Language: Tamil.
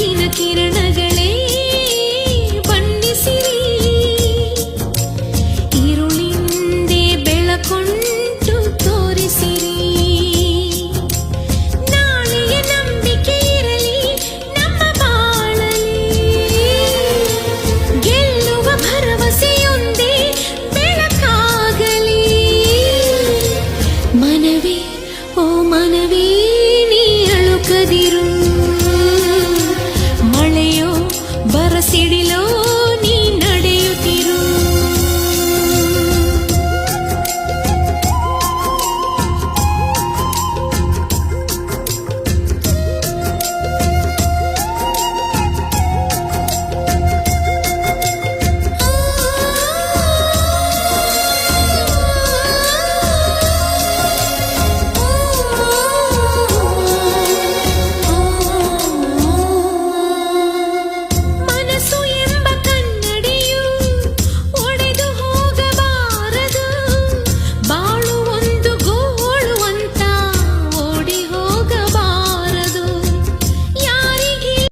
அழகின கிரணங்கள் సిడిలో